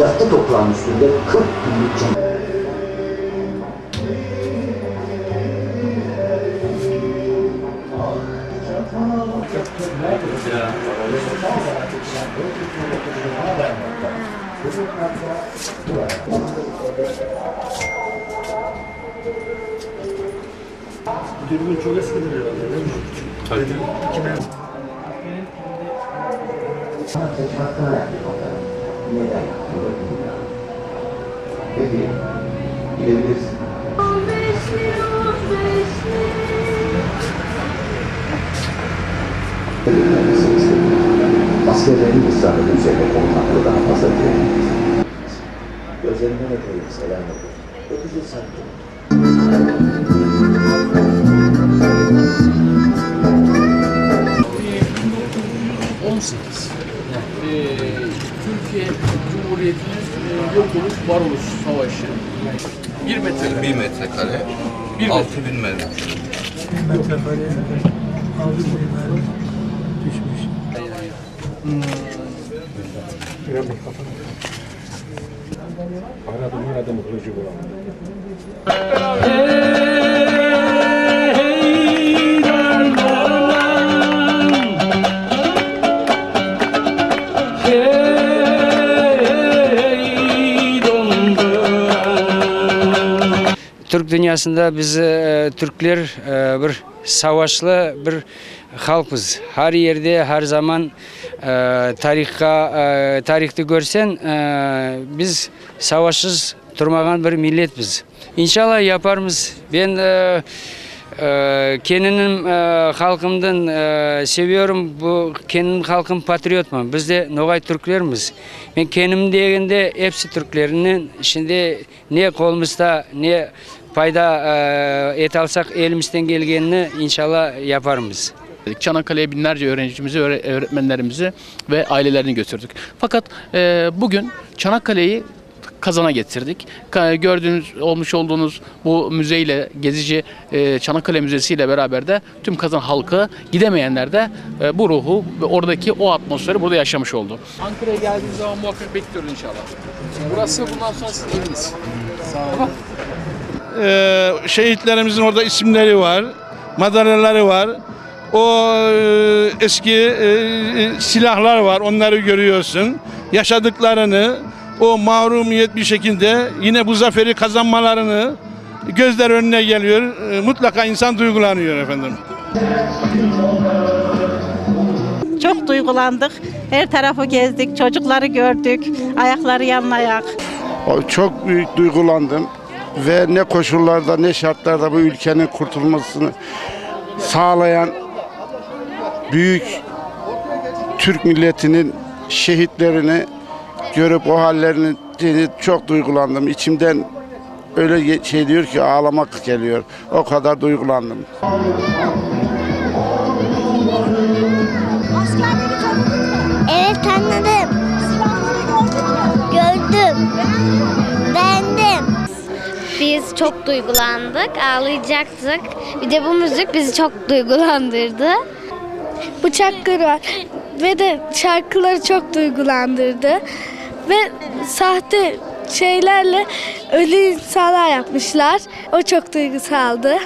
Yattı toprağın üstünde 40 günlük cennet. Dürbün çok eskidir herhalde. değil mi? Tabii. İkiden Sana teşekkür ederim. Neden? Peki, gidebilirsin. Askerlerin ısrarları üzerine konulmakla daha fazla direnilmez. Gözlerinden öpeyim selam olur. Öpücü sanki. Türkiye Cumhuriyeti'nin e, yok oluş varoluş savaşı. Bir metre. 1 metrekare, Bir metre. 6000 mermi. metrekareye aldı bunları düşmüş. Biraz bak kafana. Aradım aradım kılıcı bulamadım. Türk dünyasında biz e, Türkler e, bir savaşlı bir halkız. Her yerde her zaman e, tarihka e, tarihte görsen e, biz savaşsız durmagan bir milletbiz. İnşallah yaparız. Ben e, e, kendim e, halkımdan e, seviyorum. Bu kendim halkım patriotman. Biz de Nogay Türklerimiz. Ben kendim degende hepsi Türklerinin şimdi ne kolumuzda ne fayda e, et alsak elimizden gelgenini inşallah yaparız. Çanakkale'ye binlerce öğrencimizi, öğre- öğretmenlerimizi ve ailelerini götürdük. Fakat bugün Çanakkale'yi kazana getirdik. Gördüğünüz, olmuş olduğunuz bu müzeyle, gezici e, Çanakkale Müzesi ile beraber de tüm kazan halkı gidemeyenler de e, bu ruhu ve oradaki o atmosferi burada yaşamış oldu. Ankara'ya geldiğiniz zaman muhakkak bekliyoruz inşallah. Burası bundan sonra sizin eviniz. Tamam. Ee, şehitlerimizin orada isimleri var, madalyaları var. O e, eski e, e, silahlar var, onları görüyorsun. Yaşadıklarını, o mahrumiyet bir şekilde yine bu zaferi kazanmalarını gözler önüne geliyor. E, mutlaka insan duygulanıyor efendim. Çok duygulandık. Her tarafı gezdik, çocukları gördük. Ayakları yan ayak. Çok büyük duygulandım ve ne koşullarda ne şartlarda bu ülkenin kurtulmasını sağlayan büyük Türk milletinin şehitlerini görüp o hallerini çok duygulandım. İçimden öyle şey diyor ki ağlamak geliyor. O kadar duygulandım. Evet tanıdım. Gördüm. Beğendim. Biz çok duygulandık, ağlayacaktık. Bir de bu müzik bizi çok duygulandırdı. Bıçak var ve de şarkıları çok duygulandırdı ve sahte şeylerle ölü insanlar yapmışlar. O çok duygusaldı.